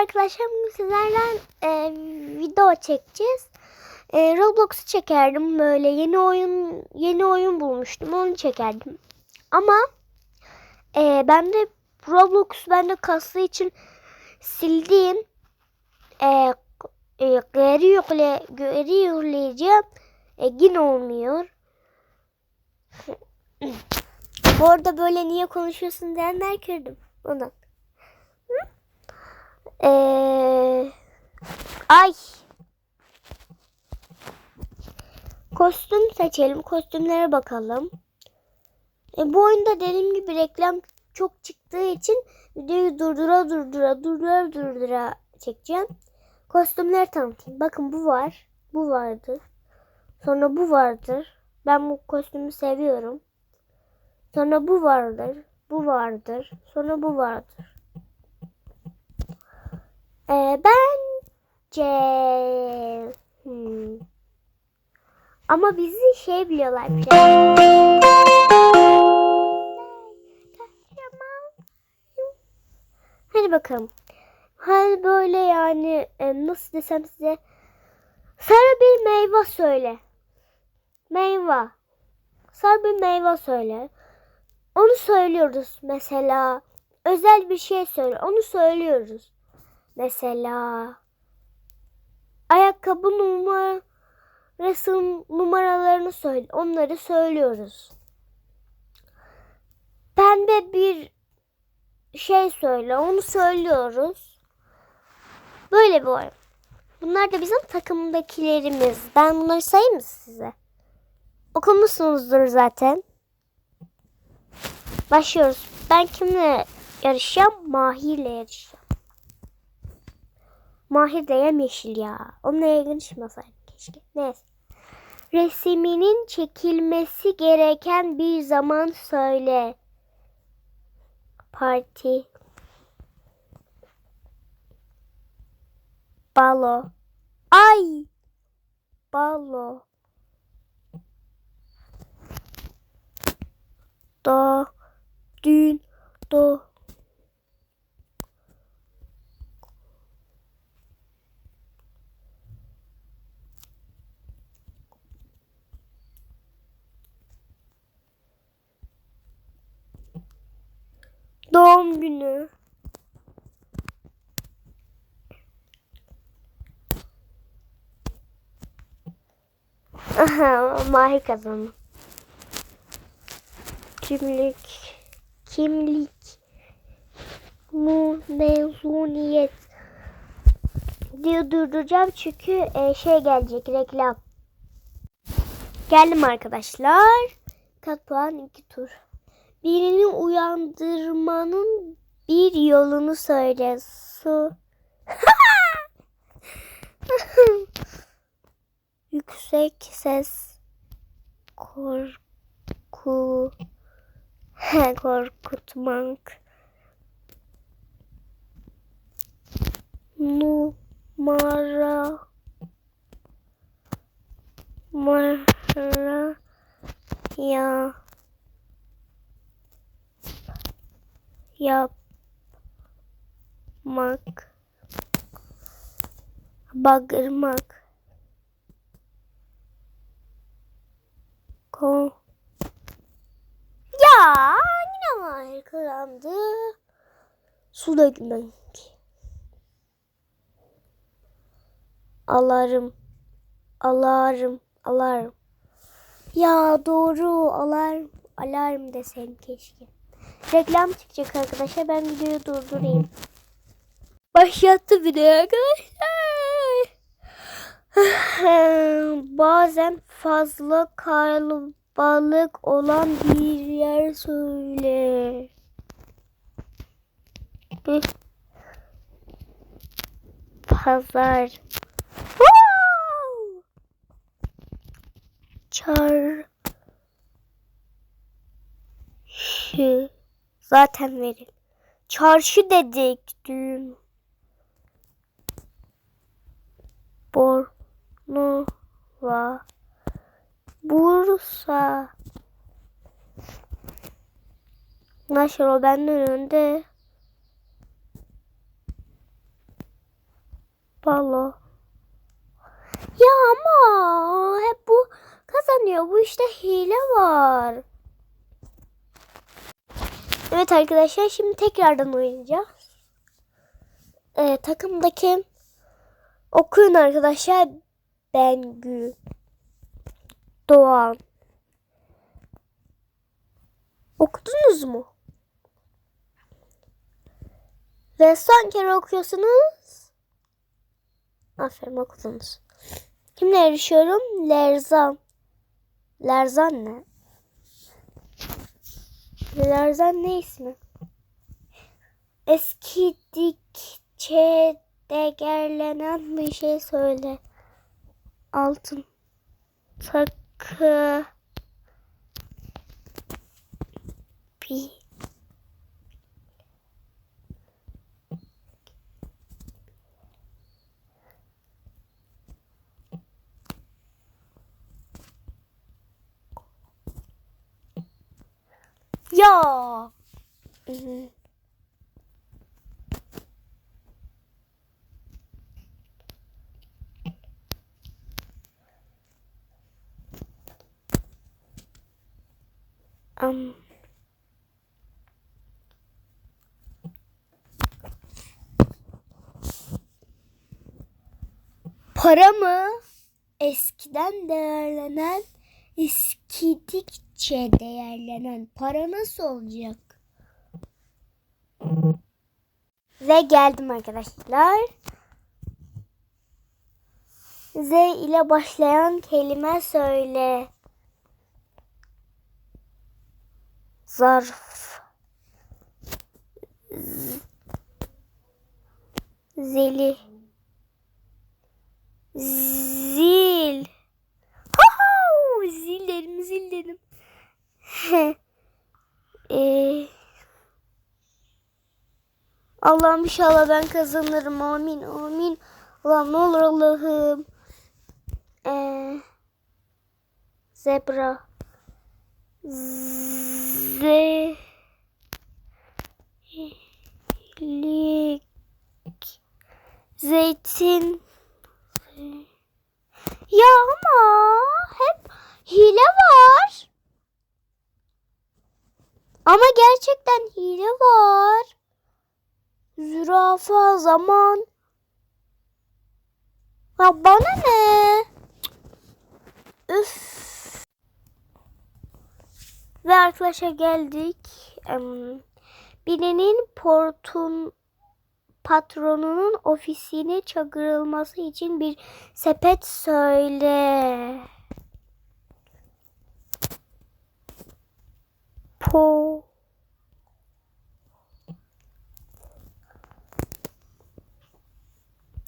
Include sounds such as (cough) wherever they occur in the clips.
arkadaşlar bugün sizlerle e, video çekeceğiz. E, Roblox'u çekerdim böyle yeni oyun yeni oyun bulmuştum onu çekerdim. Ama e, ben de Roblox bende kastığı için sildiğim e, e, geri yükle geri yükleyeceğim. E, yine olmuyor. Bu arada böyle niye konuşuyorsun diyenler gördüm. Ondan. Ee, ay. Kostüm seçelim. Kostümlere bakalım. E, bu oyunda dediğim gibi reklam çok çıktığı için videoyu durdura durdura durdura durdura çekeceğim. Kostümleri tanıtayım. Bakın bu var. Bu vardır. Sonra bu vardır. Ben bu kostümü seviyorum. Sonra bu vardır. Bu vardır. Sonra bu vardır. Ee, bence hmm. ama bizi şey biliyorlar. Hadi bakalım. Hadi böyle yani e, nasıl desem size sarı bir meyve söyle. Meyve. Sarı bir meyve söyle. Onu söylüyoruz mesela. Özel bir şey söyle. Onu söylüyoruz. Mesela ayakkabı numarası numaralarını söyle. Onları söylüyoruz. Pembe bir şey söyle. Onu söylüyoruz. Böyle bir oyun. Bunlar da bizim takımdakilerimiz. Ben bunları sayayım mı size? Okumuşsunuzdur zaten. Başlıyoruz. Ben kimle yarışacağım? Mahir'le yarışacağım. Mahir de yemyeşil ya. Onunla yarışmasaydım keşke. Neyse. Resiminin çekilmesi gereken bir zaman söyle. Parti. Balo. Ay. Balo. Do. Dün. Do. (laughs) Aha, Mahir kazandı. Kimlik. Kimlik. Mu mezuniyet. Diye durduracağım çünkü e, şey gelecek reklam. Geldim arkadaşlar. Kat puan iki tur. Birini uyandırmanın bir yolunu söyle. Su. (laughs) (laughs) Yüksek ses korku korkutmak. Numara numara ya yapmak. Bağırmak ko ya yine var kazandı su dökmek alarm alarm alarm ya doğru alarm alarm desem keşke reklam çıkacak arkadaşlar. Ben videoyu durdurayım. Başlattı video arkadaşlar. (sighs) Bazen fazla kalabalık olan bir yer söyle. Pazar. Çar. Şu. Zaten verin. Çarşı dedik dün. Bornova. Bursa. Nasıl o benden önde. Balo. Ya ama hep bu kazanıyor. Bu işte hile var. Evet arkadaşlar şimdi tekrardan oynayacağız. Ee, takımdaki okuyun arkadaşlar. Bengü. Doğan. Okudunuz mu? Ve son kere okuyorsunuz. Aferin okudunuz. Kimle yarışıyorum? Lerzan. Lerzan ne? Lerzan ne ismi? Eskidikçe değerlenen bir şey söyle. Altın takı bir Ya. Mhm. Um. Para mı? Eskiden değerlenen, eskidikçe değerlenen para nasıl olacak? Ve geldim arkadaşlar. Z ile başlayan kelime söyle. Zarf. Zeli. Zil. Haha, zillerim zillerim. Eee (laughs) Allah'ım inşallah ben kazanırım. Amin amin. Allah'ım ne olur Allah'ım. Ee, zebra. Ze. Lik. Zeytin. Ya ama hep hile var. Ama gerçekten hile var. Zürafa zaman. Ya bana ne? Üf. Ve arkadaşlar geldik. Birinin portun patronunun ofisine çağırılması için bir sepet söyle. Po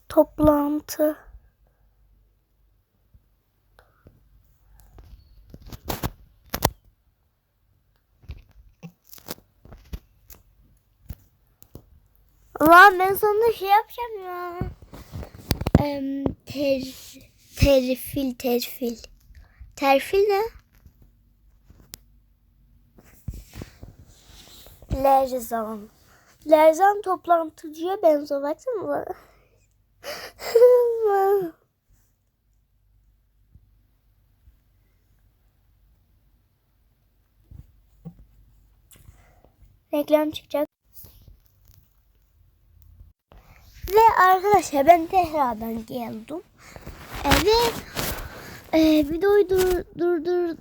toplantı. Ulan ben sonunda şey yapacağım ya. Ter, terfil terfil. Terfil ne? Lerzan. Lerzan toplantıcıya benziyor. Baksana. (laughs) Reklam çıkacak. Ve arkadaşlar ben tekrardan geldim. E, ve e, videoyu dur, durdur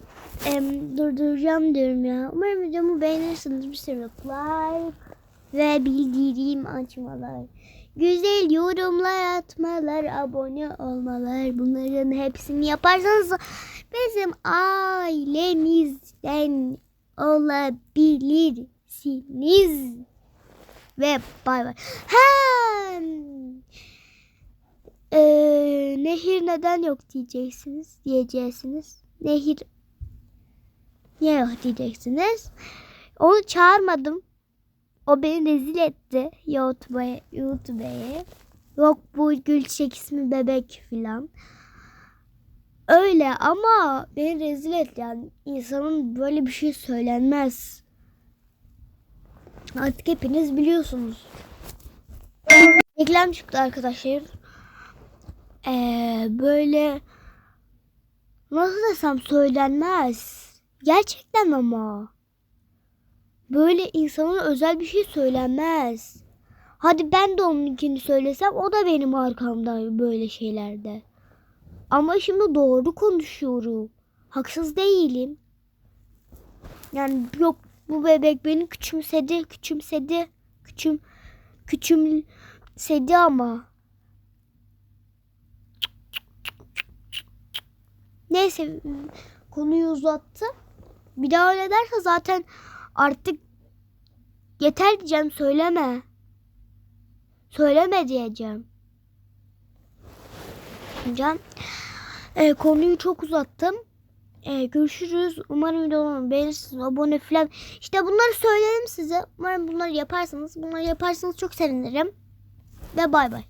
em, durduracağım diyorum ya. Umarım videomu beğenirsiniz. Bir sürü like ve bildirim açmalar. Güzel yorumlar atmalar, abone olmalar. Bunların hepsini yaparsanız bizim ailemizden olabilirsiniz. Ve bay bay. Hem ee, nehir neden yok diyeceksiniz. Diyeceksiniz. Nehir niye yok diyeceksiniz. Onu çağırmadım. O beni rezil etti YouTube'a YouTube'ye. Yok bu Gülçek ismi bebek filan. Öyle ama beni rezil etti yani insanın böyle bir şey söylenmez. Artık hepiniz biliyorsunuz. Reklam çıktı arkadaşlar. Ee, böyle nasıl desem söylenmez. Gerçekten ama. Böyle insanın özel bir şey söylenmez. Hadi ben de onunkini söylesem o da benim arkamda böyle şeylerde. Ama şimdi doğru konuşuyorum. Haksız değilim. Yani yok bu bebek beni küçümsedi, küçümsedi, küçüm küçümsedi ama. Neyse konuyu uzattı. Bir daha öyle derse zaten artık yeter diyeceğim söyleme. Söyleme diyeceğim. Can e, konuyu çok uzattım. E, görüşürüz. Umarım videomu beğenirsiniz. Abone falan. İşte bunları söyledim size. Umarım bunları yaparsınız. Bunları yaparsanız çok sevinirim. Ve bay bay.